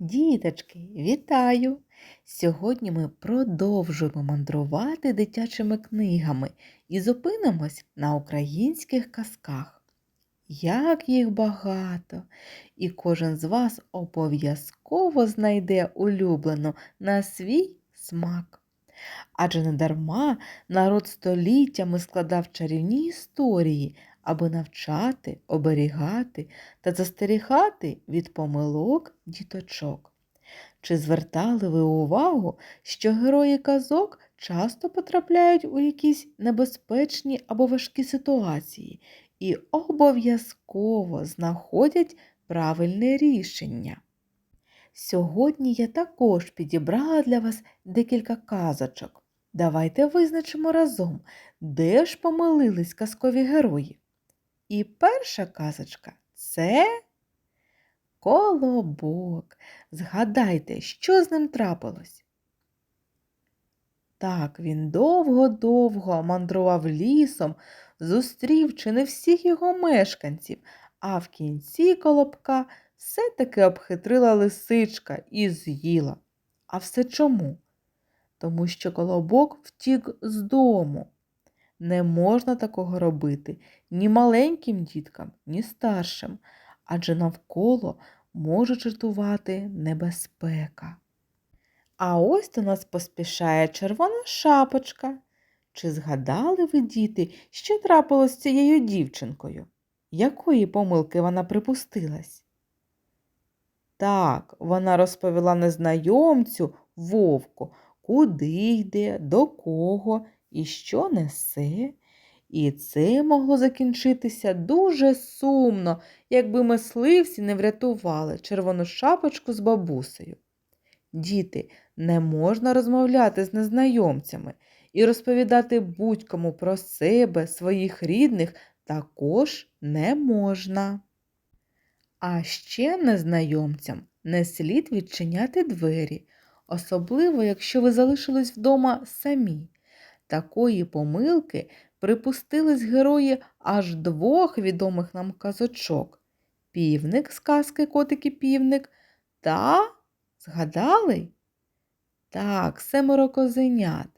Діточки, вітаю! Сьогодні ми продовжуємо мандрувати дитячими книгами і зупинимось на українських казках. Як їх багато! І кожен з вас обов'язково знайде улюблену на свій смак. Адже не дарма народ століттями складав чарівні історії, аби навчати, оберігати та застерігати від помилок діточок. Чи звертали ви увагу, що герої казок часто потрапляють у якісь небезпечні або важкі ситуації і обов'язково знаходять правильне рішення? Сьогодні я також підібрала для вас декілька казочок. Давайте визначимо разом, де ж помилились казкові герої. І перша казочка це колобок. Згадайте, що з ним трапилось. Так, він довго-довго мандрував лісом, зустрів чи не всіх його мешканців, а в кінці колобка все-таки обхитрила лисичка і з'їла. А все чому? Тому що колобок втік з дому. Не можна такого робити ні маленьким діткам, ні старшим, адже навколо може чатувати небезпека. А ось до нас поспішає червона шапочка. Чи згадали ви, діти, що трапилось з цією дівчинкою? Якої помилки вона припустилась? Так, вона розповіла незнайомцю вовку, куди йде, до кого і що несе. І це могло закінчитися дуже сумно, якби мисливці не врятували червону шапочку з бабусею. Діти, не можна розмовляти з незнайомцями і розповідати будь-кому про себе, своїх рідних також не можна. А ще незнайомцям не слід відчиняти двері, особливо, якщо ви залишились вдома самі. Такої помилки припустились герої аж двох відомих нам казочок півник з казки Котики півник та згадали? Так, семеро козенят.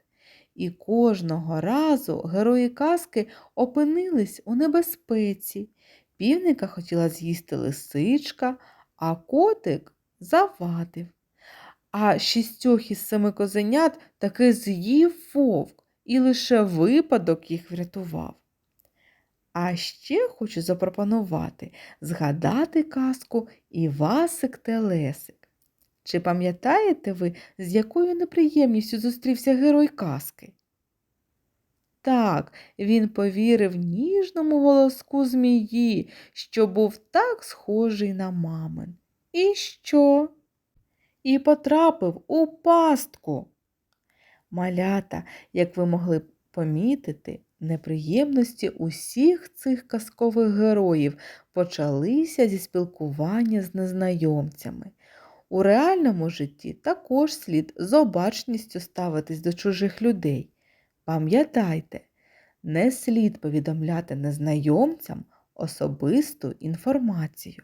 І кожного разу герої казки опинились у небезпеці. Півника хотіла з'їсти лисичка, а котик завадив. А шістьох із семи козенят таки з'їв вовк, і лише випадок їх врятував. А ще хочу запропонувати згадати казку Івасик Телесик. Чи пам'ятаєте ви, з якою неприємністю зустрівся герой казки? Так, він повірив ніжному голоску змії, що був так схожий на мамин. І що? І потрапив у пастку. Малята, як ви могли помітити, неприємності усіх цих казкових героїв почалися зі спілкування з незнайомцями. У реальному житті також слід з обачністю ставитись до чужих людей. Пам'ятайте, не слід повідомляти незнайомцям особисту інформацію.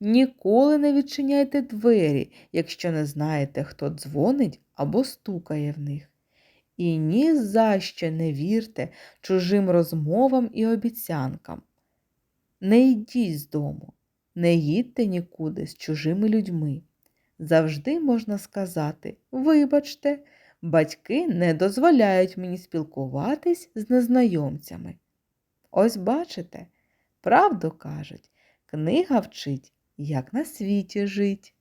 Ніколи не відчиняйте двері, якщо не знаєте, хто дзвонить або стукає в них. І ні за що не вірте чужим розмовам і обіцянкам. Не йдіть з дому, не їдьте нікуди з чужими людьми. Завжди можна сказати, вибачте, батьки не дозволяють мені спілкуватись з незнайомцями. Ось бачите, правду кажуть, книга вчить, як на світі жить.